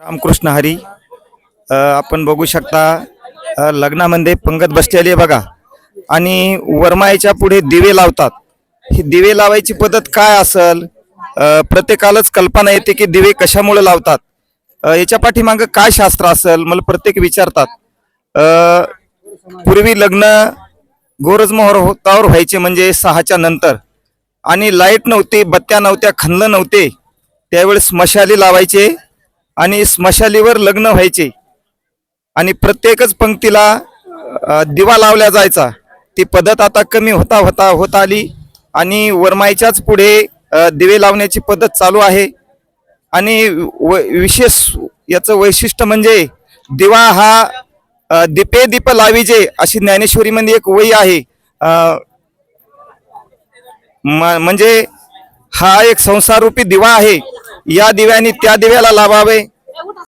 रामकृष्ण हरी आपण बघू शकता लग्नामध्ये पंगत बसलेली आहे बघा. आणि वरमाईच्या पुढे दिवे लावतात. ही दिवे लावायची पद्धत काय असल? प्रत्येकालाच कल्पना येते की दिवे कशामुळे लावतात. याच्या पाठीमागं काय शास्त्र असेल? मला प्रत्येक विचारतात. पूर्वी लग्न गोरजमोहर होतावर व्हायचे म्हणजे सहाच्या नंतर. आणि लाइट नव्हती बत्त्या नव्हत्या खंद नव्हते. त्यावेळेस मशाली लावायचे. आणि स्मशालीवर लग्न व्हायचे. आणि प्रत्येकच पंक्तीला दिवा लावल्या जायचा. ती पद्धत आता कमी होता होता होत आली. आणि वरमाईच्याच पुढे दिवे लावण्याची पद्धत चालू आहे. आणि व विशेष याचं वैशिष्ट्य म्हणजे दिवा हा दिपे दीप लाविजे अशी ज्ञानेश्वरीमध्ये एक वही आहे. म- म्हणजे हा एक संसारूपी दिवा आहे. या दिव्याने त्या दिव्याला लावावे